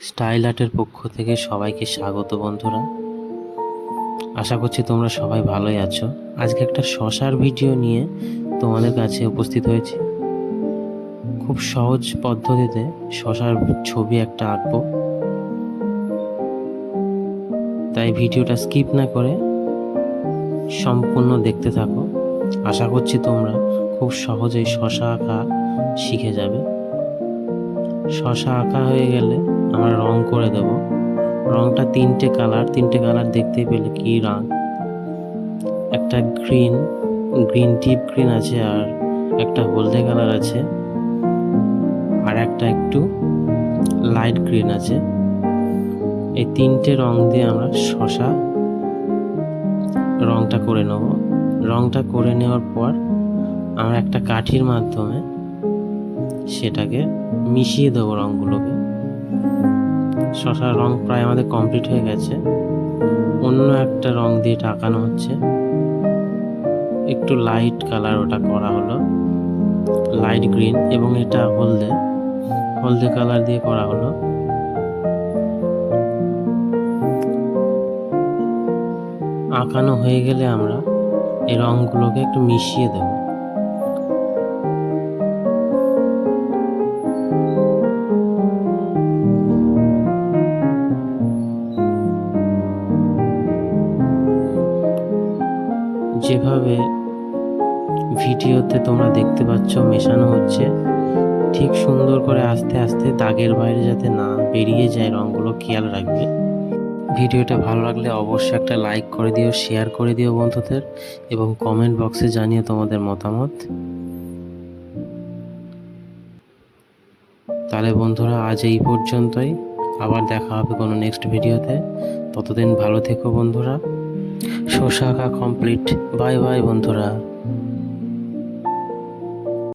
Style আর্টের পক্ষ থেকে সবাইকে স্বাগত বন্ধুরা। আশা করছি তোমরা সবাই ভালোই আছো। আজকে একটা শশার ভিডিও নিয়ে তোমাদের কাছে উপস্থিত হয়েছি। খুব সহজ পদ্ধতিতে শশার ছবি একটা আঁকবো। তাই ভিডিওটা স্কিপ না করে সম্পূর্ণ দেখতে থাকো। আশা করছি তোমরা খুব সহজেই শশা আঁকা শিখে যাবে। শশা আঁকা হয়ে গেলে আমরা রং করে দেব। রংটা তিনটে কালার তিনটে কালার দেখতে পেলে কি রং। একটা গ্রিন গ্রিন টিপ গ্রিন আছে আর একটা হলদে কালার আছে। আর একটা একটু লাইট গ্রিন আছে। এই তিনটে রং দিয়ে আমরা শশা রংটা করে নেব। রংটা করে নেওয়ার পর আমরা একটা কাঠির মাধ্যমে সেটাকে মিশিয়ে দেবো রঙগুলোকে শশার রং প্রায় আমাদের কমপ্লিট হয়ে গেছে। অন্য একটা রং দিয়ে টাকানো হচ্ছে। একটু লাইট কালার ওটা করা হলো। লাইট গ্রিন এবং এটা হলদে। হলদে কালার দিয়ে করা হলো। আঁকানো হয়ে গেলে আমরা এই রঙগুলোকে একটু মিশিয়ে দেব। যেভাবে ভিডিওতে তোমরা দেখতে পাচ্ছ, মেশানো হচ্ছে, ঠিক সুন্দর করে আস্তে আস্তে দাগের বাইরে যাতে না বেরিয়ে যায় রঙগুলো, খেয়াল রাখবে। ভিডিওটা ভালো লাগলে অবশ্যই একটা লাইক করে দিও, শেয়ার করে দিও বন্ধুদের, এবং কমেন্ট বক্সে জানিও তোমাদের মতামত। তাহলে বন্ধুরা, আজ এই পর্যন্তই। আবার দেখা হবে কোনো নেক্সট ভিডিওতে ততদিন ভালো থেকো বন্ধুরা। শশা কমপ্লিট বাই বাই বন্ধুরা।